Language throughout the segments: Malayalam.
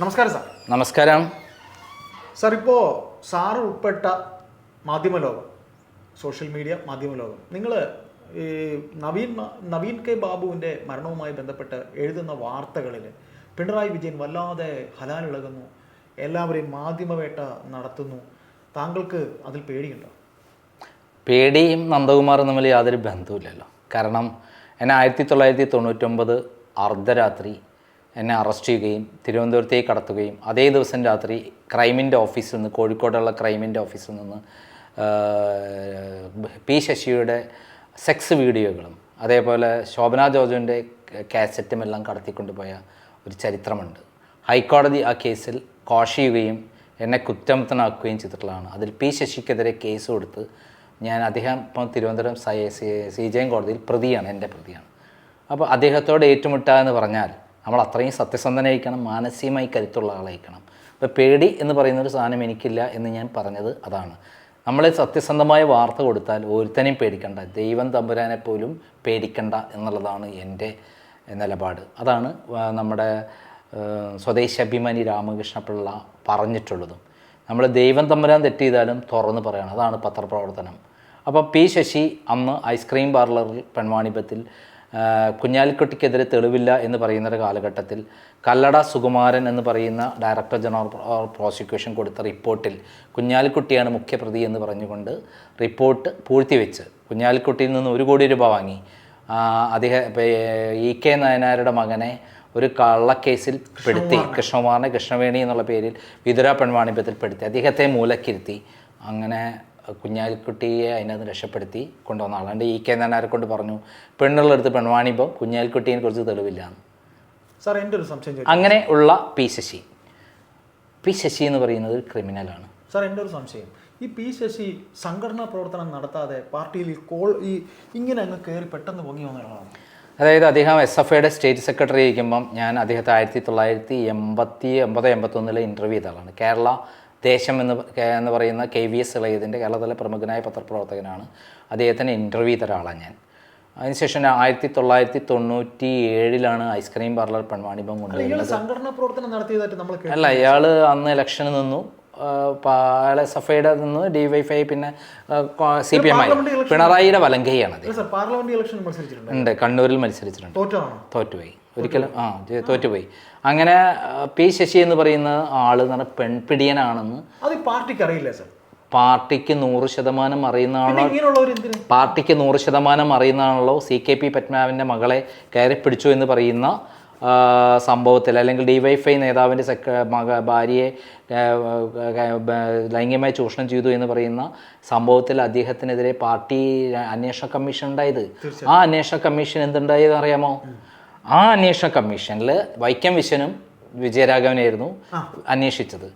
നമസ്കാരം സാർ. നമസ്കാരം. സാർ ഇപ്പോൾ സാർ ഉൾപ്പെട്ട മാധ്യമലോകം സോഷ്യൽ മീഡിയ മാധ്യമലോകം നിങ്ങൾ ഈ നവീൻ നവീൻ കെ ബാബുവിന്റെ മരണവുമായി ബന്ധപ്പെട്ട് എഴുതുന്ന വാർത്തകളിൽ പിണറായി വിജയൻ വല്ലാതെ ഹലാലിളകുന്നു എല്ലാവരെയും മാധ്യമവേട്ട നടത്തുന്നു താങ്കൾക്ക് അതിൽ പേടിയുണ്ടോ? പേടിയും നന്ദകുമാറും തമ്മിൽ യാതൊരു ബന്ധവുമില്ലല്ലോ. കാരണം എന്നെ ആയിരത്തി തൊള്ളായിരത്തി തൊണ്ണൂറ്റൊമ്പത് അർദ്ധരാത്രി എന്നെ അറസ്റ്റ് ചെയ്യുകയും തിരുവനന്തപുരത്തേക്ക് കടത്തുകയും അതേ ദിവസം രാത്രി ക്രൈമിന്റെ ഓഫീസിൽ നിന്ന് കോഴിക്കോടുള്ള ക്രൈമിന്റെ ഓഫീസിൽ നിന്ന് പി ശശിയുടെ സെക്സ് വീഡിയോകളും അതേപോലെ ശോഭന ജോർജിന്റെ കാസറ്റും എല്ലാം കടത്തിക്കൊണ്ടുപോയ ഒരു ചരിത്രമുണ്ട്. ഹൈക്കോടതി ആ കേസിൽ കോഷ് ചെയ്യുകയും എന്നെ കുറ്റമുക്തനാക്കുകയും ചെയ്തിട്ടുള്ളതാണ്. അതിൽ പി ശശിക്കെതിരെ കേസ് കൊടുത്ത് ഞാൻ അദ്ദേഹം ഇപ്പം തിരുവനന്തപുരം സി ജെ കോടതിയിൽ പ്രതിയാണ് എന്റെ പ്രതിയാണ്. അപ്പോൾ അദ്ദേഹത്തോട് ഏറ്റുമുട്ടുക എന്ന് പറഞ്ഞാൽ നമ്മൾ അത്രയും സത്യസന്ധനായിരിക്കണം മാനസികമായി കരുത്തുള്ള ആളായിരിക്കണം. അപ്പോൾ പേടി എന്ന് പറയുന്ന ഒരു സാധനം എനിക്കില്ല എന്ന് ഞാൻ പറഞ്ഞത് അതാണ്. നമ്മൾ സത്യസന്ധമായ വാർത്ത കൊടുത്താൽ ഒരുത്തനെയും പേടിക്കണ്ട ദൈവം തമ്പുരാനെ പോലും പേടിക്കണ്ട എന്നുള്ളതാണ് എന്റെ നിലപാട്. അതാണ് നമ്മുടെ സ്വദേശാഭിമാനി രാമകൃഷ്ണപിള്ള പറഞ്ഞിട്ടുള്ളതും. നമ്മൾ ദൈവം തമ്പുരാൻ തെറ്റ് തുറന്ന് പറയണം. അതാണ് പത്രപ്രവർത്തനം. അപ്പോൾ പി ശശി അന്ന് ഐസ്ക്രീം പാർലറിൽ പെൺവാണിഭത്തിൽ ആ, കുഞ്ഞാലിക്കുട്ടിക്കെതിരെ തെളിവില്ല എന്ന് പറയുന്ന ഒരു കാലഘട്ടത്തിൽ കല്ലട സുകുമാരൻ എന്ന് പറയുന്ന ഡയറക്ടർ ജനറൽ പ്രോസിക്യൂഷൻ കൊടുത്ത റിപ്പോർട്ടിൽ കുഞ്ഞാലിക്കുട്ടിയാണ് മുഖ്യപ്രതി എന്ന് പറഞ്ഞുകൊണ്ട് റിപ്പോർട്ട് പൂഴ്ത്തിവെച്ച്. കുഞ്ഞാലിക്കുട്ടിയിൽ നിന്ന് ഒരു കോടി രൂപ വാങ്ങി. അദ്ദേഹം ഇ കെ നയനാരുടെ മകനെ ഒരു കള്ളക്കേസിൽ പെടുത്തി. കൃഷ്ണകുമാറിനെ. കൃഷ്ണവേണി എന്നുള്ള പേരിൽ വിതുര പെൺവാണിഭ്യത്തിൽ പെടുത്തി. അദ്ദേഹത്തെ മൂലക്കിരുത്തി. അങ്ങനെ കുഞ്ഞാലിക്കുട്ടിയെ അതിനകത്ത് രക്ഷപ്പെടുത്തി കൊണ്ടുവന്ന ആളാണ്ട് ഇ കെ നയനാരെ കൊണ്ട് പറഞ്ഞു പെണ്ണുള്ളടുത്ത് പെൺവാണിപ്പം കുഞ്ഞാലിക്കുട്ടിയെ കുറിച്ച് തെളിവില്ല. എന്ന്. സാർ എന്റെ ഒരു സംശയം അങ്ങനെ ഉള്ള പി ശശി. പി ശശി എന്ന് പറയുന്നത് ഒരു ക്രിമിനലാണ് സാർ എന്റെ ഒരു സംശയം. ഈ പി ശശി സംഘടനാ പ്രവർത്തനം നടത്താതെ പാർട്ടിയിൽ കോൾ ഈ ഇങ്ങനെ അങ്ങ് കയറി പെട്ടെന്ന് പൊങ്ങി വന്ന ഒരാളാണ്? അതായത് അദ്ദേഹം എസ് എഫ് ഐയുടെ സ്റ്റേറ്റ് സെക്രട്ടറി ആയിരിക്കുമ്പം ഞാൻ അദ്ദേഹത്തെ ആയിരത്തി തൊള്ളായിരത്തി എൺപത്തി എൺപത് എൺപത്തൊന്നിലെ ഇന്റർവ്യൂ ചെയ്ത ആളാണ്. കേരള ദേശം എന്ന് എന്ന് പറയുന്ന കെ വി എസ് ഇളയതിന്റെ കേരളത്തിലെ പ്രമുഖനായ പത്രപ്രവർത്തകനാണ്. അദ്ദേഹത്തിന് ഇന്റർവ്യൂ ചെയ്ത ഒരാളാണ് ഞാൻ. അതിനുശേഷം ആയിരത്തി തൊള്ളായിരത്തി തൊണ്ണൂറ്റി ഏഴിലാണ് ഐസ്ക്രീം പാർലർ പെൺവാണിഭം കൊണ്ടുവരുന്നത്. അല്ല ഇയാൾ അന്ന് ഇലക്ഷന് നിന്നു. ആ, സഫയുടെ നിന്ന് ഡി വൈ ഫൈ പിന്നെ സി പി എം ആയി? പിണറായിയുടെ വലങ്കയാണ് ഉണ്ട് കണ്ണൂരിൽ മത്സരിച്ചിട്ടുണ്ട്. തോറ്റുപോയി. ഒരിക്കലും ആ തോറ്റുപോയി. അങ്ങനെ പി ശശി എന്ന് പറയുന്ന ആൾ എന്ന് പറഞ്ഞാൽ പെൺപിടിയനാണെന്ന് പാർട്ടിക്ക് അറിയില്ല സർ? പാർട്ടിക്ക് നൂറ് ശതമാനം അറിയുന്നതാണോ? ഇങ്ങനെയുള്ളവർ എന്തിന്? പാർട്ടിക്ക് നൂറ് ശതമാനം അറിയുന്നതാണല്ലോ സി കെ പി പത്മനാഭന്റെ മകളെ കയറി പിടിച്ചു എന്ന് പറയുന്ന സംഭവത്തിൽ അല്ലെങ്കിൽ ഡിവൈഫൈ നേതാവിന്റെ സെക്ര മക ഭാര്യയെ ലൈംഗികമായി ചൂഷണം ചെയ്തു എന്ന് പറയുന്ന സംഭവത്തിൽ അദ്ദേഹത്തിനെതിരെ പാർട്ടി അന്വേഷണ കമ്മീഷൻ ഉണ്ടായത്. ആ അന്വേഷണ കമ്മീഷൻ എന്തുണ്ടായത് അറിയാമോ? ആ അന്വേഷണ കമ്മീഷനിൽ വൈക്കം വിശ്വനും വിജയരാഘവനായിരുന്നു അന്വേഷിച്ചത്.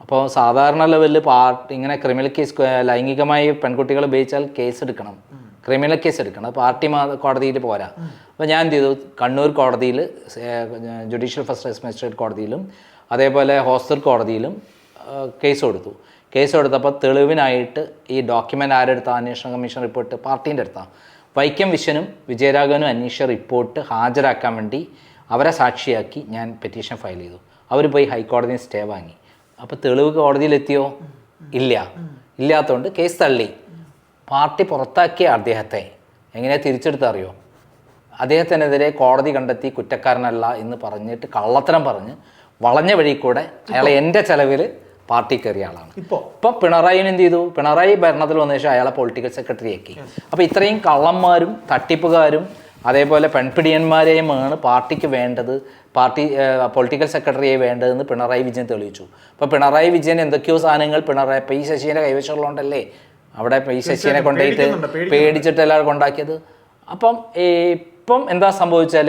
അപ്പോൾ സാധാരണ ലെവലിൽ പാർട്ടി ഇങ്ങനെ ക്രിമിനൽ കേസ് ലൈംഗികമായി പെൺകുട്ടികൾ ഉപയോഗിച്ചാൽ കേസ് എടുക്കണം. ക്രിമിനൽ കേസ് എടുക്കണം. പാർട്ടി കോടതിയിൽ പോരാ. അപ്പോൾ ഞാൻ എന്ത് ചെയ്തു? കണ്ണൂർ കോടതിയിൽ ജുഡീഷ്യൽ ഫസ്റ്റ് മജിസ്ട്രേറ്റ് കോടതിയിലും അതേപോലെ ഹോസ്റ്റൽ കോടതിയിലും കേസ് കൊടുത്തു. കേസ് കൊടുത്തപ്പോൾ തെളിവിനായിട്ട് ഈ ഡോക്യുമെന്റ് ആരെടുത്ത? അന്വേഷണ കമ്മീഷൻ റിപ്പോർട്ട് പാർട്ടീന്റെ അടുത്താണ് വൈക്കം വിശ്വനും വിജയരാഘവനും അന്വേഷിച്ച റിപ്പോർട്ട് ഹാജരാക്കാൻ വേണ്ടി അവരെ സാക്ഷിയാക്കി ഞാൻ പെറ്റീഷൻ ഫയൽ ചെയ്തു. അവർ പോയി ഹൈക്കോടതിയിൽ സ്റ്റേ വാങ്ങി. അപ്പോൾ തെളിവ് കോടതിയിലെത്തിയോ ഇല്ല. ഇല്ലാത്തതുകൊണ്ട് കേസ് തള്ളി. പാർട്ടി പുറത്താക്കിയ അദ്ദേഹത്തെ എങ്ങനെ തിരിച്ചെടുത്തറിയോ? അദ്ദേഹത്തിനെതിരെ കോടതി കണ്ടെത്തി കുറ്റക്കാരനല്ല എന്ന് പറഞ്ഞിട്ട് കള്ളത്തരം പറഞ്ഞ് വളഞ്ഞ വഴി കൂടെ അയാളെ എന്റെ ചെലവിൽ പാർട്ടി കയറിയ ആളാണ്. ഇപ്പോൾ ഇപ്പം പിണറായിന് എന്ത് ചെയ്തു? പിണറായി ഭരണത്തിൽ വന്ന ശേഷം അയാളെ പൊളിറ്റിക്കൽ സെക്രട്ടറി ആക്കി. അപ്പോൾ ഇത്രയും കള്ളന്മാരും തട്ടിപ്പുകാരും അതേപോലെ പെൺപിടിയന്മാരെയുമാണ് പാർട്ടിക്ക് വേണ്ടത് പാർട്ടി പൊളിറ്റിക്കൽ സെക്രട്ടറിയെ വേണ്ടതെന്ന് പിണറായി വിജയൻ തെളിയിച്ചു. അപ്പോൾ പിണറായി വിജയൻ എന്തൊക്കെയോ സാധനങ്ങൾ പിണറായി പി ശശീന്റെ കൈവശമുള്ളതുകൊണ്ടല്ലേ അവിടെ ഈ ശശിനെ കൊണ്ടുപോയിട്ട് പേടിച്ചിട്ട് എല്ലാവരും കൊണ്ടാക്കിയത് അപ്പം ഇപ്പം എന്താ സംഭവിച്ചാൽ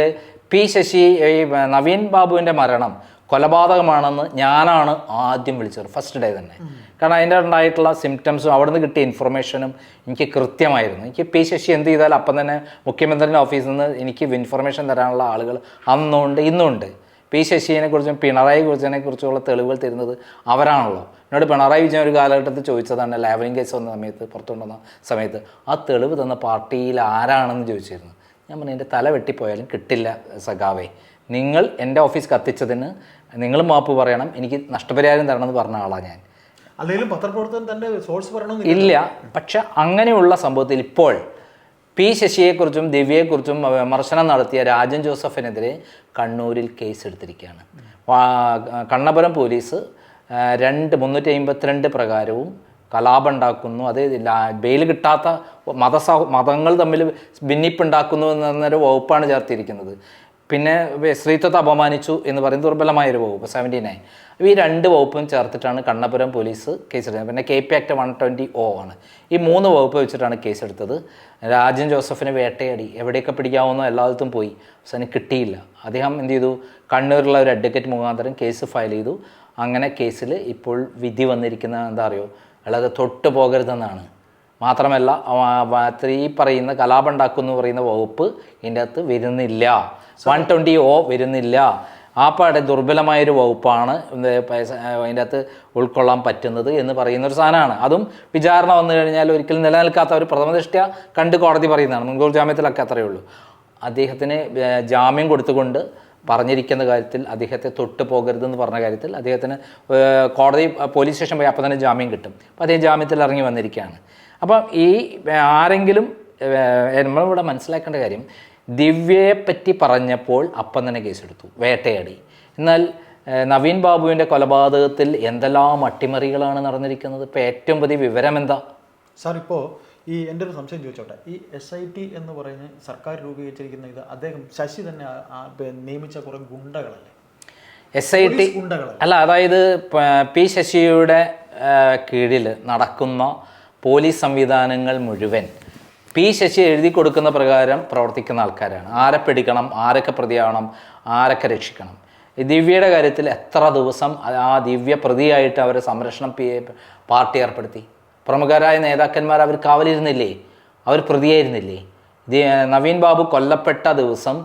പി ശശി ഈ നവീൻ ബാബുവിന്റെ മരണം കൊലപാതകമാണെന്ന് ഞാനാണ് ആദ്യം വിളിച്ചത് ഫസ്റ്റ് ഡേ തന്നെ. കാരണം അതിന്റെ ഉണ്ടായിട്ടുള്ള സിംറ്റംസും അവിടെ നിന്ന് കിട്ടിയ ഇൻഫർമേഷനും എനിക്ക് കൃത്യമായിരുന്നു. എനിക്ക് പി ശശി എന്ത് ചെയ്താലും അപ്പം തന്നെ മുഖ്യമന്ത്രിന്റെ ഓഫീസിൽ നിന്ന് എനിക്ക് ഇൻഫർമേഷൻ തരാനുള്ള ആളുകൾ അന്നുണ്ട് ഇന്നുണ്ട്. പി ശശിനെ കുറിച്ചും പിണറായി കുറിച്ചതിനെ കുറിച്ചുള്ള തെളിവുകൾ തരുന്നത് അവരാണല്ലോ. എന്നോട് പിണറായി വിജയൻ ഒരു കാലഘട്ടത്തിൽ ചോദിച്ചതാണ് ലാവലിംഗ് കേസ് വന്ന സമയത്ത് പുറത്തുകൊണ്ടുവന്ന സമയത്ത് ആ തെളിവ് തന്ന പാർട്ടിയിൽ ആരാണെന്ന് ചോദിച്ചിരുന്നു. ഞാൻ പറഞ്ഞു എന്റെ തല വെട്ടിപ്പോയാലും കിട്ടില്ല സഖാവേ. നിങ്ങൾ എന്റെ ഓഫീസ് കത്തിച്ചതിന് നിങ്ങൾ മാപ്പ് പറയണം എനിക്ക് നഷ്ടപരിഹാരം തരണം എന്ന് പറഞ്ഞ ആളാണ് ഞാൻ. അല്ലെങ്കിലും പത്രപ്രവർത്തകൻ തന്നെ സോഴ്സ് പറയണമെന്നില്ല ഇല്ല പക്ഷെ അങ്ങനെയുള്ള സംഭവത്തിൽ ഇപ്പോൾ പി ശശിയെക്കുറിച്ചും ദിവ്യയെക്കുറിച്ചും വിമർശനം നടത്തിയ രാജൻ ജോസഫിനെതിരെ കണ്ണൂരിൽ കേസ് എടുത്തിരിക്കുകയാണ് കണ്ണപുരം പോലീസ് രണ്ട് മുന്നൂറ്റി അമ്പത്തിരണ്ട് പ്രകാരവും കലാപം ഉണ്ടാക്കുന്നു അത് ബെയിൽ കിട്ടാത്ത മതസഹ മതങ്ങൾ തമ്മിൽ ഭിന്നിപ്പുണ്ടാക്കുന്നു എന്നൊരു വകുപ്പാണ് ചേർത്തിരിക്കുന്നത്. പിന്നെ സ്ത്രീത്വത്തെ അപമാനിച്ചു എന്ന് പറയുന്ന ദുർബലമായ ഒരു വകുപ്പ് സെവന്റി നയൻ അപ്പോൾ ഈ രണ്ട് വകുപ്പും ചേർത്തിട്ടാണ് കണ്ണപുരം പോലീസ് കേസെടുത്തത്. പിന്നെ K P act one twenty O ആണ്. ഈ മൂന്ന് വകുപ്പ് വെച്ചിട്ടാണ് കേസെടുത്തത്. രാജൻ ജോസഫിനെ വേട്ടയാടി. എവിടെയൊക്കെ പിടിക്കാവുന്നോ എല്ലായിടത്തും പോയി. അവസാനം കിട്ടിയില്ല. അദ്ദേഹം എന്ത് ചെയ്തു? കണ്ണൂരിലുള്ള ഒരു അഡ്വക്കേറ്റ് മുഖാന്തരം കേസ് ഫയൽ ചെയ്തു. അങ്ങനെ കേസിൽ ഇപ്പോൾ വിധി വന്നിരിക്കുന്ന എന്താ അറിയോ? അല്ലാതെ തൊട്ട് പോകരുതെന്നാണ് മാത്രമല്ല ഈ പറയുന്ന കലാപം എന്ന് പറയുന്ന വകുപ്പ് ഇതിന്റെ അകത്ത് വരുന്നില്ല. വൺ ട്വന്റി ഒ വരുന്നില്ല. ആ പാടെ ദുർബലമായൊരു വകുപ്പാണ് അതിന്റെ അകത്ത് ഉൾക്കൊള്ളാൻ പറ്റുന്നത് എന്ന് പറയുന്ന ഒരു സാധനമാണ്. അതും വിചാരണ വന്നു കഴിഞ്ഞാൽ ഒരിക്കലും നിലനിൽക്കാത്ത ഒരു പ്രഥമദൃഷ്ട്യ കണ്ട് കോടതി പറയുന്നതാണ്. മുൻകൂർ ജാമ്യത്തിലൊക്കെ അത്രയേ ഉള്ളൂ. അദ്ദേഹത്തിന് ജാമ്യം കൊടുത്തുകൊണ്ട് പറഞ്ഞിരിക്കുന്ന കാര്യത്തിൽ അദ്ദേഹത്തെ തൊട്ട് പോകരുതെന്ന് പറഞ്ഞ കാര്യത്തിൽ അദ്ദേഹത്തിന് കോടതി പോലീസ് സ്റ്റേഷൻ പോയി അപ്പോൾ തന്നെ ജാമ്യം കിട്ടും. അപ്പോൾ അദ്ദേഹം ജാമ്യത്തിൽ ഇറങ്ങി വന്നിരിക്കുകയാണ്. അപ്പം ഈ ആരെങ്കിലും നമ്മളിവിടെ മനസ്സിലാക്കേണ്ട കാര്യം ദിവ്യയെ പറ്റി പറഞ്ഞപ്പോൾ അപ്പം തന്നെ കേസെടുത്തു വേട്ടയാടി. എന്നാൽ നവീൻ ബാബുവിന്റെ കൊലപാതകത്തിൽ എന്തെല്ലാം അട്ടിമറികളാണ് നടന്നിരിക്കുന്നത്? ഇപ്പോൾ ഏറ്റവും പുതിയ വിവരം എന്താ സാർ ഇപ്പോൾ ഈ എന്റെ ഒരു സംശയം ചോദിച്ചോട്ടെ. ഈ എസ് ഐ ടി എന്ന് പറയുന്ന സർക്കാർ രൂപീകരിച്ചിരിക്കുന്ന ഇത് അദ്ദേഹം ശശി തന്നെ നിയമിച്ച കുറെ ഗുണ്ടകളല്ലേ? എസ് ഐ ടി അല്ല അതായത് പ- ശശിയുടെ കീഴിൽ നടക്കുന്ന പോലീസ് സംവിധാനങ്ങൾ മുഴുവൻ പി ശശി എഴുതി കൊടുക്കുന്ന പ്രകാരം പ്രവർത്തിക്കുന്ന ആൾക്കാരാണ്. ആരെ പിടിക്കണം ആരൊക്കെ പ്രതിയാവണം ആരൊക്കെ രക്ഷിക്കണം. ദിവ്യയുടെ കാര്യത്തിൽ എത്ര ദിവസം ആ ദിവ്യ പ്രതിയായിട്ട് അവരെ സംരക്ഷണം പാർട്ടി ഏർപ്പെടുത്തി? പ്രമുഖരായ നേതാക്കന്മാർ അവർ കാവലിരുന്നില്ലേ? അവർ പ്രതിയായിരുന്നില്ലേ? നവീൻ ബാബു കൊല്ലപ്പെട്ട ദിവസം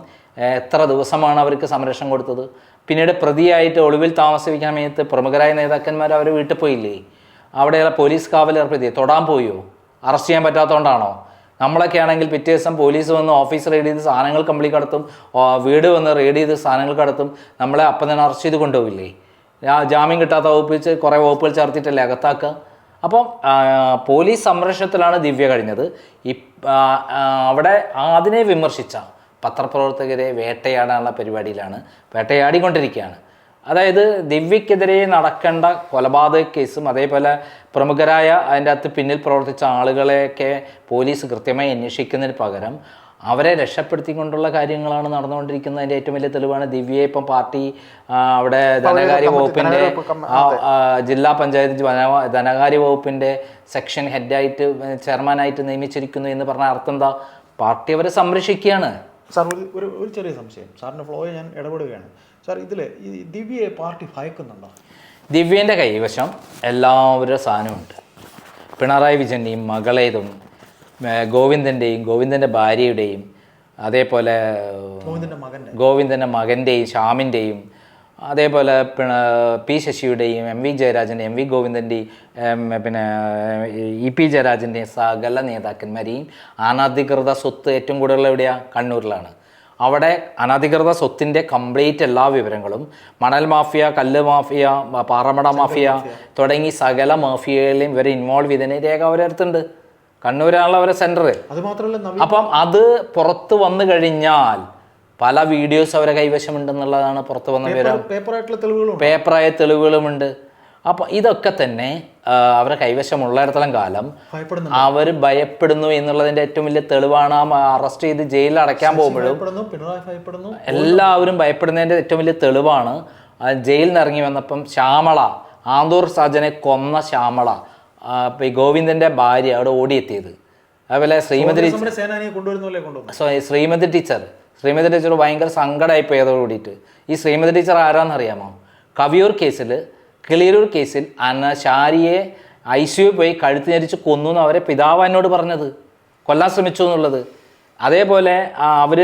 എത്ര ദിവസമാണ് അവർക്ക് സംരക്ഷണം കൊടുത്തത്? പിന്നീട് പ്രതിയായിട്ട് ഒളിവിൽ താമസിപ്പിക്കാൻ സമയത്ത് പ്രമുഖരായ നേതാക്കന്മാർ അവർ വീട്ടിൽ പോയില്ലേ? അവിടെയുള്ള പോലീസ് കാവൽ ഏർപ്പെടുത്തി തൊടാൻ പോയോ? അറസ്റ്റ് ചെയ്യാൻ പറ്റാത്തതുകൊണ്ടാണോ? നമ്മളൊക്കെ ആണെങ്കിൽ പിറ്റേ ദിവസം പോലീസ് വന്ന് ഓഫീസ് റെയ്ഡ് ചെയ്ത് സാധനങ്ങൾ കംപ്ലീറ്റ് കടത്തും വീട് വന്ന് റെയ്ഡ് ചെയ്ത് സാധനങ്ങൾ കടത്തും നമ്മളെ അപ്പം തന്നെ അറസ്റ്റ് ചെയ്ത് കൊണ്ടുപോവില്ലേ? ജാമ്യം കിട്ടാത്ത വകുപ്പിച്ച് കുറേ വകുപ്പുകൾ ചേർത്തിട്ടല്ലേ അകത്താക്കുക? അപ്പം പോലീസ് സംരക്ഷണത്തിലാണ് ദിവ്യ കഴിഞ്ഞത്. ഈ അവിടെ അതിനെ വിമർശിച്ച പത്രപ്രവർത്തകരെ വേട്ടയാടാനുള്ള പരിപാടിയിലാണ് വേട്ടയാടിക്കൊണ്ടിരിക്കുകയാണ്. അതായത് ദിവ്യക്കെതിരെ നടക്കേണ്ട കൊലപാതക കേസും അതേപോലെ പ്രമുഖരായ അതിന്റെ അകത്ത് പിന്നിൽ പ്രവർത്തിച്ച ആളുകളെയൊക്കെ പോലീസ് കൃത്യമായി അന്വേഷിക്കുന്നതിന് പകരം അവരെ രക്ഷപ്പെടുത്തിക്കൊണ്ടുള്ള കാര്യങ്ങളാണ് നടന്നുകൊണ്ടിരിക്കുന്നത് അതിന്റെ ഏറ്റവും വലിയ തെളിവാണ്. ദിവ്യയെ ഇപ്പം പാർട്ടി അവിടെ ധനകാര്യ വകുപ്പിന്റെ ജില്ലാ പഞ്ചായത്ത് ധന- ധനകാര്യ വകുപ്പിന്റെ സെക്ഷൻ ഹെഡായിട്ട് ചെയർമാനായിട്ട് നിയമിച്ചിരിക്കുന്നു എന്ന് പറഞ്ഞ അർത്ഥം എന്താ? പാർട്ടി അവരെ സംരക്ഷിക്കുകയാണ്. സാർ ഒരു ഒരു ചെറിയ സംശയം. സാറിന്റെ ഫ്ലോയെ ഞാൻ ഇടപെടുകയാണ്. സാർ ഇതിൽ ഈ ദിവ്യയെ പാർട്ടി ഭയക്കുന്നുണ്ടോ? ദിവ്യേന്റെ കൈവശം എല്ലാവരുടെ സാധനമുണ്ട്. പിണറായി വിജയന്റെയും മകളേതും ഗോവിന്ദന്റെയും ഗോവിന്ദന്റെ ഭാര്യയുടെയും അതേപോലെ ഗോവിന്ദന്റെ മകന്റെ ഗോവിന്ദന്റെ മകന്റെയും ശ്യാമിന്റെയും അതേപോലെ പി ശശിയുടെയും എം വി ജയരാജന്റെ എം വി ഗോവിന്ദന്റെയും പിന്നെ ഇ പി ജയരാജന്റെയും സകല നേതാക്കന്മാരെയും അനധികൃത സ്വത്ത് ഏറ്റവും കൂടുതൽ എവിടെയാണ് കണ്ണൂരിലാണ്. അവിടെ അനധികൃത സ്വത്തിന്റെ കംപ്ലീറ്റ് എല്ലാ വിവരങ്ങളും മണൽ മാഫിയ കല്ല് മാഫിയ പാറമട മാഫിയ. തുടങ്ങി സകല മാഫിയകളിലും ഇവരെ ഇൻവോൾവ് ചെയ്തതിന് രേഖ അവരടുത്തുണ്ട്. കണ്ണൂരാണല്ലോ അവരെ സെന്റർ അത് മാത്രമല്ല അപ്പം അത് പുറത്ത് വന്നു കഴിഞ്ഞാൽ പല വീഡിയോസ് അവരെ കൈവശമുണ്ടെന്നുള്ളതാണ് പുറത്ത് വന്ന വിവരം. പേപ്പറായ തെളിവുകളുമുണ്ട്. അപ്പം ഇതൊക്കെ തന്നെ അവരെ കൈവശമുള്ളിടത്തോളം കാലം അവർ ഭയപ്പെടുന്നു എന്നുള്ളതിന്റെ ഏറ്റവും വലിയ തെളിവാണ് ആ അറസ്റ്റ് ചെയ്ത് ജയിലിൽ അടയ്ക്കാൻ പോകുമ്പോഴും. എല്ലാവരും ഭയപ്പെടുന്നതിന്റെ ഏറ്റവും വലിയ തെളിവാണ് ജയിലിൽ നിന്ന് ഇറങ്ങി വന്നപ്പം ശ്യാമള ആന്തൂർ സാജനെ കൊന്ന ശ്യാമള. ഈ ഗോവിന്ദന്റെ ഭാര്യ അവിടെ ഓടിയെത്തിയത്. അതുപോലെ ശ്രീമതി ശ്രീമതി ടീച്ചർ ശ്രീമതി ടീച്ചർ ഭയങ്കര സങ്കടമായി പോയതോട് കൂടിയിട്ട് ഈ ശ്രീമതി ടീച്ചർ ആരാന്നറിയാമോ? കവിയൂർ കേസിൽ കിളിയൂർ കേസിൽ ശാരിയെ ഐ സിയു പോയി കഴുത്ത് ഞരിച്ച് കൊന്നു എന്ന് അവരെ പിതാവ് എന്നോട് പറഞ്ഞത്. കൊല്ലാൻ ശ്രമിച്ചു എന്നുള്ളത്. അതേപോലെ അവർ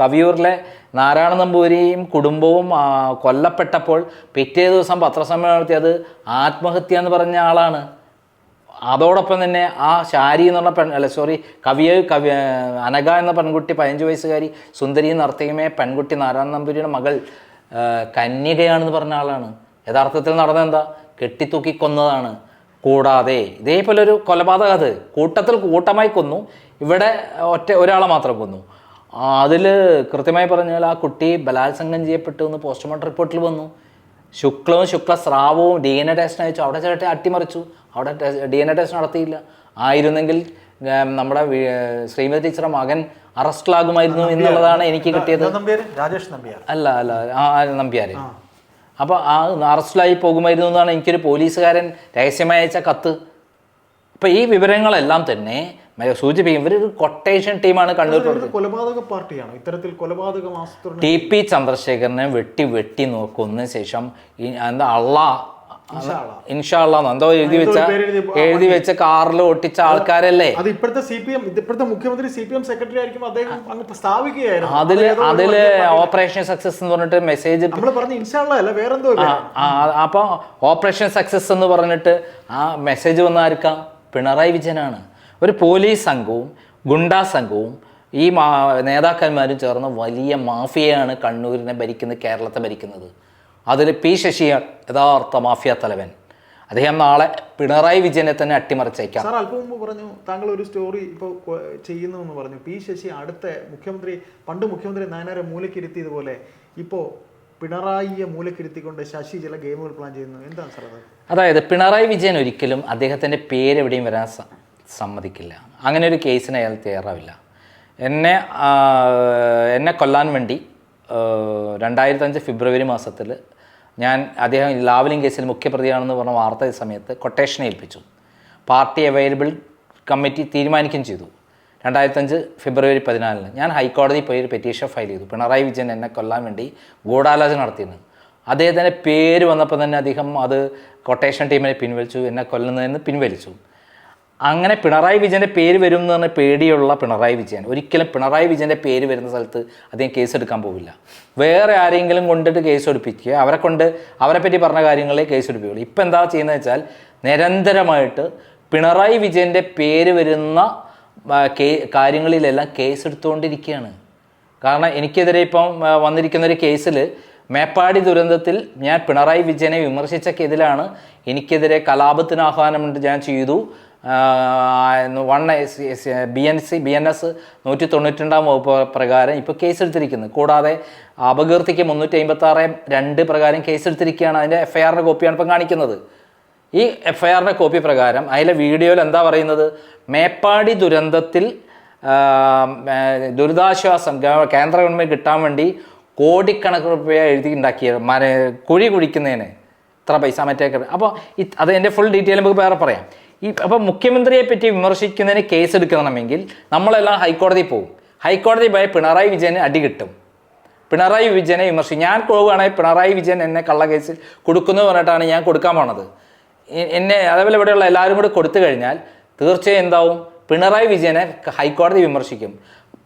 കവിയൂരിലെ നാരായണ നമ്പൂരിയും കുടുംബവും കൊല്ലപ്പെട്ടപ്പോൾ പിറ്റേ ദിവസം പത്രസമ്മേളനം നടത്തിയത് ആത്മഹത്യ എന്ന് പറഞ്ഞ ആളാണ്. അതോടൊപ്പം തന്നെ ആ ശാരി എന്നുള്ള പെൺ അല്ല സോറി കവിയ കവി അനഘ എന്ന പെൺകുട്ടി പതിനഞ്ച് വയസ്സുകാരി സുന്ദരി നർത്തകിയുമേ പെൺകുട്ടി നാരായണ നമ്പൂരിയുടെ മകൾ കന്യകയാണെന്ന് പറഞ്ഞ ആളാണ്. യഥാർത്ഥത്തിൽ നടന്നെന്താ കെട്ടിത്തൂക്കി കൊന്നതാണ്. കൂടാതെ ഇതേപോലെ ഒരു കൊലപാതകം അത്. കൂട്ടത്തിൽ കൂട്ടമായി കൊന്നു. ഇവിടെ ഒറ്റ ഒരാളെ മാത്രം കൊന്നു. അതിൽ കൃത്യമായി പറഞ്ഞാൽ ആ കുട്ടി ബലാത്സംഗം ചെയ്യപ്പെട്ടു എന്ന് പോസ്റ്റ്മോർട്ടം റിപ്പോർട്ടിൽ വന്നു. ശുക്ലവും ശുക്ലസ്രാവവും ഡി എൻ എ ടെസ്റ്റ് അയച്ചു അവിടെ ചേട്ടൻ അട്ടിമറിച്ചു. അവിടെ ഡി എൻ എ ടെസ്റ്റ് നടത്തിയില്ല. ആയിരുന്നെങ്കിൽ നമ്മുടെ ശ്രീമതി ടീച്ചറെ മകൻ അറസ്റ്റിലാകുമായിരുന്നു എന്നുള്ളതാണ് എനിക്ക് കിട്ടിയത്. അല്ല അല്ല ആ ആ നമ്പ്യാര്. അപ്പോൾ ആ അറസ്റ്റിലായി പോകുമായിരുന്നു എന്നാണ് എനിക്കൊരു പോലീസുകാരൻ രഹസ്യമായി അയച്ച കത്ത്. അപ്പോൾ ഈ വിവരങ്ങളെല്ലാം തന്നെ സൂചിപ്പിക്കും ഇവരൊരു കൊട്ടേഷൻ ടീമാണ് കണ്ണൂർ കൊലപാതക പാർട്ടിയാണോ. ഇത്തരത്തിൽ കൊലപാതകം ആസൂത്രണം ടി പി ചന്ദ്രശേഖരനെ വെട്ടി വെട്ടി നോക്കുന്ന ശേഷം എന്താ അള്ളാ ഇൻഷാള്ള. എന്തോ എഴുതി വെച്ച എഴുതി വെച്ച കാറിൽ ഒട്ടിച്ച ആൾക്കാരല്ലേ? അത് ഇപ്പോഴത്തെ സി പി എം ഇപ്പോഴത്തെ മുഖ്യമന്ത്രി സി പി എം സെക്രട്ടറി ആയിരിക്കും അദ്ദേഹം അങ്ങ് സ്ഥാപിക്കുകയായിരുന്നു. അതിൽ അതിൽ ഓപ്പറേഷൻ സക്സസ് എന്ന് പറഞ്ഞിട്ട് മെസ്സേജ് നമ്മൾ പറഞ്ഞ ഇൻഷാള്ള അല്ല വേറെന്തോ? അപ്പോൾ ഓപ്പറേഷൻ സക്സസ് എന്ന് പറഞ്ഞിട്ട് ആ മെസ്സേജ് വന്ന ആർക്കാ? പിണറായി വിജയനാണ്. ഒരു പോലീസ് സംഘവും ഗുണ്ടാ സംഘവും ഈ മാ നേതാക്കന്മാരും ചേർന്ന് വലിയ മാഫിയയാണ് കണ്ണൂരിനെ ഭരിക്കുന്നത് കേരളത്തെ ഭരിക്കുന്നത്. അതിൽ പി ശശിയാണ് യഥാർത്ഥ മാഫിയ തലവൻ. അദ്ദേഹം നാളെ പിണറായി വിജയനെ തന്നെ അട്ടിമറിച്ചേക്കാം. സാർ അല്പം മുമ്പ് പറഞ്ഞു താങ്കൾ ഒരു സ്റ്റോറി ഇപ്പോൾ ചെയ്യുന്നു എന്ന് പറഞ്ഞു. പി ശശി അടുത്ത മുഖ്യമന്ത്രി പണ്ട് മുഖ്യമന്ത്രി നായനാരെ മൂലക്കിരുത്തിയതുപോലെ ഇപ്പോൾ പിണറായിയെ മൂലക്കിരുത്തിക്കൊണ്ട് ശശി ചില ഗെയിമുകൾ പ്ലാൻ ചെയ്യുന്നു. എന്താണ് സാർ അത്? അതായത് പിണറായി വിജയൻ ഒരിക്കലും അദ്ദേഹത്തിന്റെ പേര് എവിടെയും വരാൻ സമ്മതിക്കില്ല. അങ്ങനെ ഒരു കേസിന് അയാൾ തയ്യാറാവില്ല. എന്നെ എന്നെ കൊല്ലാൻ വേണ്ടി രണ്ടായിരത്തഞ്ച് ഫെബ്രുവരി മാസത്തിൽ ഞാൻ അദ്ദേഹം ലാവലിംഗ് കേസിൽ മുഖ്യപ്രതിയാണെന്ന് പറഞ്ഞ വാർത്ത സമയത്ത് കൊട്ടേഷൻ ഏൽപ്പിച്ചു. പാർട്ടി അവൈലബിൾ കമ്മിറ്റി തീരുമാനിക്കുകയും ചെയ്തു. രണ്ടായിരത്തഞ്ച് ഫെബ്രുവരി പതിനാലിന് ഞാൻ ഹൈക്കോടതിയിൽ പോയി ഒരു പെറ്റീഷൻ ഫയൽ ചെയ്തു. പിണറായി വിജയൻ എന്നെ കൊല്ലാൻ വേണ്ടി ഗൂഢാലോചന നടത്തിയിരുന്നു. അദ്ദേഹത്തിന്റെ പേര് വന്നപ്പോൾ തന്നെ അദ്ദേഹം അത് കൊട്ടേഷൻ ടീമിനെ പിൻവലിച്ചു എന്നെ കൊല്ലുന്നതെന്ന് പിൻവലിച്ചു. അങ്ങനെ പിണറായി വിജയന്റെ പേര് വരും എന്ന് പേടിയുള്ള പിണറായി വിജയൻ. ഒരിക്കലും പിണറായി വിജയന്റെ പേര് വരുന്ന സ്ഥലത്ത് അദ്ദേഹം കേസെടുക്കാൻ പോവില്ല. വേറെ ആരെങ്കിലും കൊണ്ടിട്ട് കേസ് എടുപ്പിക്കുക അവരെ കൊണ്ട് അവരെ പറ്റി പറഞ്ഞ കാര്യങ്ങളെ കേസ് എടുപ്പിക്കുള്ളൂ ഇപ്പം എന്താ ചെയ്യുന്നത് വെച്ചാൽ നിരന്തരമായിട്ട് പിണറായി വിജയന്റെ പേര് വരുന്ന കാര്യങ്ങളിലെല്ലാം കേസ് എടുത്തുകൊണ്ടിരിക്കുകയാണ്. കാരണം എനിക്കെതിരെ ഇപ്പം വന്നിരിക്കുന്ന ഒരു കേസിൽ മേപ്പാടി ദുരന്തത്തിൽ ഞാൻ പിണറായി വിജയനെ വിമർശിച്ച കേസിലാണ് എനിക്കെതിരെ കലാപത്തിന് ആഹ്വാനം ഞാൻ ചെയ്തു. One B N C B N S നൂറ്റി തൊണ്ണൂറ്റി രണ്ടാം വകുപ്പ് പ്രകാരം ഇപ്പോൾ കേസെടുത്തിരിക്കുന്നത് കൂടാതെ അപകീർത്തിക്ക് മുന്നൂറ്റി അമ്പത്തി ആറ് രണ്ട് പ്രകാരം കേസെടുത്തിരിക്കുകയാണ് അതിന്റെ എഫ് ഐ ആറിന്റെ കോപ്പിയാണ് ഇപ്പം കാണിക്കുന്നത്. ഈ എഫ് ഐ ആറിന്റെ കോപ്പി പ്രകാരം അതിലെ വീഡിയോയിൽ എന്താ പറയുന്നത്? മേപ്പാടി ദുരന്തത്തിൽ ദുരിതാശ്വാസം കേന്ദ്ര ഗവൺമെന്റ് കിട്ടാൻ വേണ്ടി കോടിക്കണക്കിന് രൂപ എഴുതി ഉണ്ടാക്കിയ മര കുഴി കുഴിക്കുന്നതിന് ഇത്ര പൈസ മറ്റേ അപ്പോൾ അത് എന്റെ ഫുൾ ഡീറ്റെയിൽ നമുക്ക് വേറെ പറയാം. ഈ അപ്പോൾ മുഖ്യമന്ത്രിയെ പറ്റി വിമർശിക്കുന്നതിന് കേസ് എടുക്കണമെങ്കിൽ നമ്മളെല്ലാം ഹൈക്കോടതി പോകും. ഹൈക്കോടതി പോയ പിണറായി വിജയന് അടി കിട്ടും. പിണറായി വിജയനെ വിമർശിക്കും ഞാൻ പോവുകയാണെങ്കിൽ പിണറായി വിജയൻ എന്നെ കള്ള കേസിൽ കൊടുക്കുന്നു പറഞ്ഞിട്ടാണ് ഞാൻ കൊടുക്കാൻ പോണത്. എന്നെ അതേപോലെ ഇവിടെയുള്ള എല്ലാവരും കൂടി കൊടുത്തു കഴിഞ്ഞാൽ തീർച്ചയായും എന്താവും? പിണറായി വിജയനെ ഹൈക്കോടതി വിമർശിക്കും.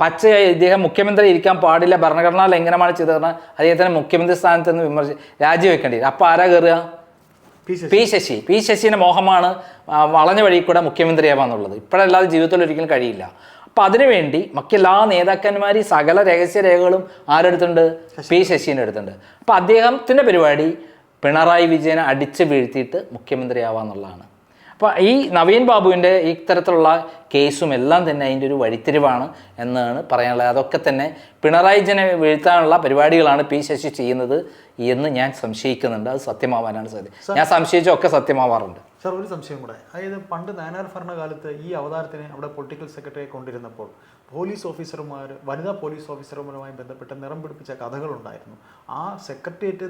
പച്ചയായി ഇദ്ദേഹം മുഖ്യമന്ത്രി ഇരിക്കാൻ പാടില്ല ഭരണഘടനാ ലംഘനമാണ് ചെയ്തത് പറഞ്ഞാൽ അദ്ദേഹത്തിന് മുഖ്യമന്ത്രി സ്ഥാനത്ത് നിന്ന് വിമർശി രാജിവെക്കേണ്ടി വരും. അപ്പോൾ ആരാ കയറുക പി ശശി പി ശശി ശശിയുടെ മോഹമാണ് വളഞ്ഞ വഴി കൂടെ മുഖ്യമന്ത്രിയാവാന്നുള്ളത്. ഇപ്പോഴല്ലാതെ ജീവിതത്തിൽ ഒരിക്കലും കഴിയില്ല. അപ്പം അതിനുവേണ്ടി മറ്റെല്ലാ നേതാക്കന്മാർ ഈ സകല രഹസ്യ രേഖകളും ആരെടുത്തുണ്ട്? പി ശശീന്റെ അടുത്തുണ്ട്. അപ്പം അദ്ദേഹത്തിന്റെ പരിപാടി പിണറായി വിജയനെ അടിച്ചു വീഴ്ത്തിയിട്ട് മുഖ്യമന്ത്രിയാവാന്നുള്ളതാണ്. അപ്പോൾ ഈ നവീൻ ബാബുവിന്റെ ഇത്തരത്തിലുള്ള കേസും എല്ലാം തന്നെ അതിന്റെ ഒരു വഴിത്തിരിവാണ് എന്നാണ് പറയാനുള്ളത്. അതൊക്കെ തന്നെ പിണറായി ജനെ വീഴ്ത്താനുള്ള പരിപാടികളാണ് പി ശശി ചെയ്യുന്നത് എന്ന് ഞാൻ സംശയിക്കുന്നുണ്ട്. അത് സത്യമാവാനാണ് സാധ്യത. ഞാൻ സംശയിച്ചൊക്കെ സത്യമാവാറുണ്ട്. സാർ ഒരു സംശയം കൂടെ. അതായത് പണ്ട് നാനാർ ഭരണകാലത്ത് ഈ അവതാരത്തിന് അവിടെ പൊളിറ്റിക്കൽ സെക്രട്ടറിയെ കൊണ്ടിരുന്നപ്പോൾ പോലീസ് ഓഫീസർമാർ വനിതാ പോലീസ് ഓഫീസർമാരുമായി ബന്ധപ്പെട്ട് നിറം പിടിപ്പിച്ച കഥകളുണ്ടായിരുന്നു. ആ സെക്രട്ടേറിയറ്റ്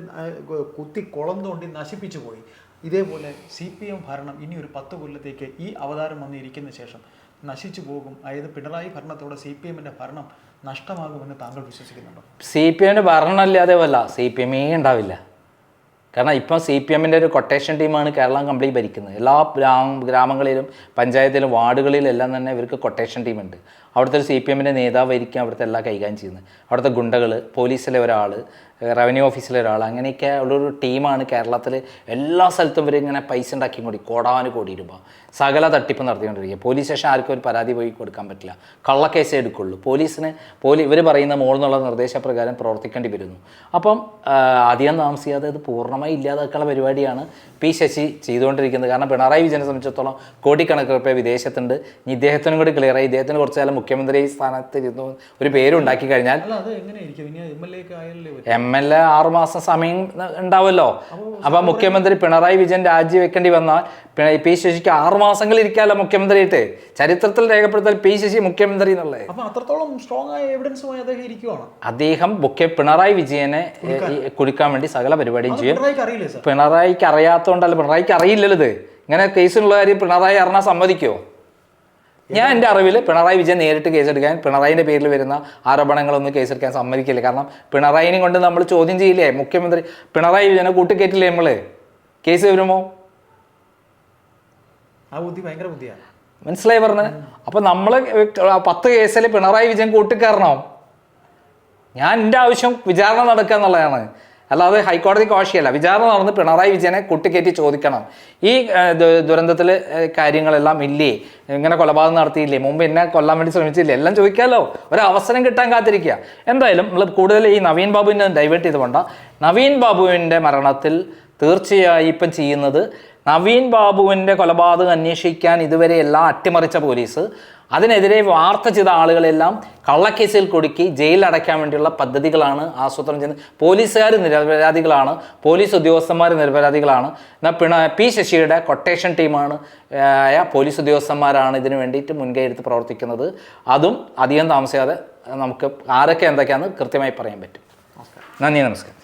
കുത്തി കുളം തോണ്ടി നശിപ്പിച്ചു പോയി. ഇതേപോലെ സി പി എം ഭരണം ഇനി ഒരു പത്ത് കൊല്ലത്തേക്ക് ഈ അവതാരം വന്നിരിക്കുന്ന ശേഷം നശിച്ചു പോകും. അതായത് പിണറായി ഭരണത്തോടെ സി പി എമ്മിന്റെ ഭരണം നഷ്ടമാകുമെന്ന് താങ്കൾ വിശ്വസിക്കുന്നുണ്ടോ? സി പി എമ്മിന്റെ ഭരണം അല്ലാതെ വല്ല സി പി എമ്മേ ഉണ്ടാവില്ല. കാരണം ഇപ്പം സി പി എമ്മിന്റെ ഒരു കൊട്ടേഷൻ ടീമാണ് കേരളം കംപ്ലീറ്റ് ഭരിക്കുന്നത്. എല്ലാ ഗ്രാമ ഗ്രാമങ്ങളിലും പഞ്ചായത്തിലും വാർഡുകളിലും എല്ലാം തന്നെ ഇവർക്ക് കൊട്ടേഷൻ ടീമുണ്ട് അവിടുത്തെ ഒരു സി പി എമ്മിന്റെ നേതാവായിരിക്കും അവിടുത്തെ എല്ലാം കൈകാര്യം ചെയ്യുന്നത്. അവിടുത്തെ ഗുണ്ടകൾ പോലീസിലെ ഒരാൾ റവന്യൂ ഓഫീസിലെ ഒരാൾ അങ്ങനെയൊക്കെ ഉള്ളൊരു ടീമാണ് കേരളത്തിൽ എല്ലാ സ്ഥലത്തും ഇവർ ഇങ്ങനെ പൈസ ഉണ്ടാക്കി കൂടി കോടാനു കോടി രൂപ. സകല തട്ടിപ്പ് നടത്തിക്കൊണ്ടിരിക്കുക. പോലീസ് സ്റ്റേഷൻ ആർക്കും ഒരു പരാതി പോയി കൊടുക്കാൻ പറ്റില്ല. കള്ളക്കേസേ എടുക്കുള്ളൂ. പോലീസിന് പോലീ ഇവർ പറയുന്ന മോൾ എന്നുള്ള നിർദ്ദേശപ്രകാരം പ്രവർത്തിക്കേണ്ടി വരുന്നു. അപ്പം അധികം താമസിയാതെ ഇത് പൂർണമായി ഇല്ലാതാക്കാനുള്ള പരിപാടിയാണ് പി ശശി ചെയ്തുകൊണ്ടിരിക്കുന്നത്. കാരണം പിണറായി വിജയനെ സംബന്ധിച്ചിടത്തോളം കോടിക്കണക്കിന് രൂപ വിദേശത്തുണ്ട്. ഇനി ഇദ്ദേഹത്തിനും കൂടി ക്ലിയറായി ഇദ്ദേഹത്തിന് കുറച്ച് കാലം മുഖ്യമന്ത്രി സ്ഥാനത്ത് ഇരുന്നു ഒരു പേരുണ്ടാക്കി കഴിഞ്ഞാൽ എം എൽ എ ആറു മാസം സമയം ഉണ്ടാവുമല്ലോ അപ്പൊ മുഖ്യമന്ത്രി പിണറായി വിജയൻ രാജിവെക്കേണ്ടി വന്നാൽ പി- ശശിക്ക് ആറുമാസങ്ങൾ ഇരിക്കാമല്ലോ മുഖ്യമന്ത്രിയായിട്ട്. ചരിത്രത്തിൽ രേഖപ്പെടുത്തൽ പി ശശി മുഖ്യമന്ത്രി എന്നുള്ളത്. അത്രത്തോളം സ്ട്രോങ് ആയ എവിഡൻസുമായി അദ്ദേഹം ഇരിക്കുവാണ്? അദ്ദേഹം മുഖ്യ പിണറായി വിജയനെ കുടിക്കാൻ. വേണ്ടി സകല പരിപാടിയും ചെയ്യും. പിണറായിക്ക് അറിയാത്തതുകൊണ്ടല്ല പിണറായിക്ക് അറിയില്ലല്ലോ ഇത്. ഇങ്ങനെ കേസിനുള്ള കാര്യം പിണറായി അറിഞ്ഞാൽ സമ്മതിക്കുമോ ഞാൻ എന്റെ അറിവിൽ പിണറായി വിജയൻ നേരിട്ട് കേസെടുക്കാൻ പിണറായിന്റെ പേരിൽ വരുന്ന ആരോപണങ്ങളൊന്നും കേസെടുക്കാൻ സമ്മതിക്കില്ല. കാരണം പിണറായിനെ കൊണ്ട് നമ്മൾ ചോദ്യം ചെയ്യില്ലേ? മുഖ്യമന്ത്രി പിണറായി വിജയനെ കൂട്ടിക്കേറ്റില്ലേ നമ്മൾ കേസ് വരുമോ? ആ ബുദ്ധി ഭയങ്കര ബുദ്ധിയാണ്. മനസ്സിലായി പറഞ്ഞത് അപ്പം നമ്മൾ പത്ത് കേസിൽ പിണറായി വിജയൻ കൂട്ടിക്കയറണോ ഞാൻ എന്റെ ആവശ്യം വിചാരണ നടക്കുക എന്നുള്ളതാണ്. അല്ലാതെ ഹൈക്കോടതി കോശിയല്ല വിചാരണ നടന്ന് പിണറായി വിജയനെ കുട്ടിക്കയറ്റി ചോദിക്കണം. ഈ ദുരന്തത്തിൽ കാര്യങ്ങളെല്ലാം ഇല്ലേ? ഇങ്ങനെ കൊലപാതകം നടത്തിയില്ലേ? മുമ്പ് എന്നെ കൊല്ലാൻ വേണ്ടി ശ്രമിച്ചില്ലേ? എല്ലാം ചോദിക്കാമല്ലോ ഒരു അവസരം കിട്ടാൻ കാത്തിരിക്കുക. എന്തായാലും നമ്മൾ കൂടുതൽ ഈ നവീൻ ബാബുവിനെ ഡൈവേർട്ട് ചെയ്തുകൊണ്ട് നവീൻ ബാബുവിന്റെ മരണത്തിൽ തീർച്ചയായും ഇപ്പം ചെയ്യുന്നത് നവീൻ ബാബുവിന്റെ കൊലപാതകം അന്വേഷിക്കാൻ ഇതുവരെ എല്ലാം അട്ടിമറിച്ച പോലീസ്. അതിനെതിരെ വാർത്ത ചെയ്ത ആളുകളെല്ലാം കള്ളക്കേസിൽ കൊടുക്കി ജയിലിൽ അടയ്ക്കാൻ വേണ്ടിയുള്ള പദ്ധതികളാണ് ആസൂത്രണം ചെയ്യുന്നത്. പോലീസുകാർ നിരപരാധികളാണ് പോലീസ് ഉദ്യോഗസ്ഥന്മാർ നിരപരാധികളാണ്. എന്നാൽ പിണ പി ശശിയുടെ കൊട്ടേഷൻ ടീമാണ് പോലീസ് ഉദ്യോഗസ്ഥന്മാരാണ് ഇതിനു വേണ്ടിയിട്ട് മുൻകൈ എടുത്ത് പ്രവർത്തിക്കുന്നത്. അതും അധികം താമസിയാതെ നമുക്ക് ആരൊക്കെ എന്തൊക്കെയാണെന്ന് കൃത്യമായി പറയാൻ പറ്റും. നന്ദി നമസ്കാരം.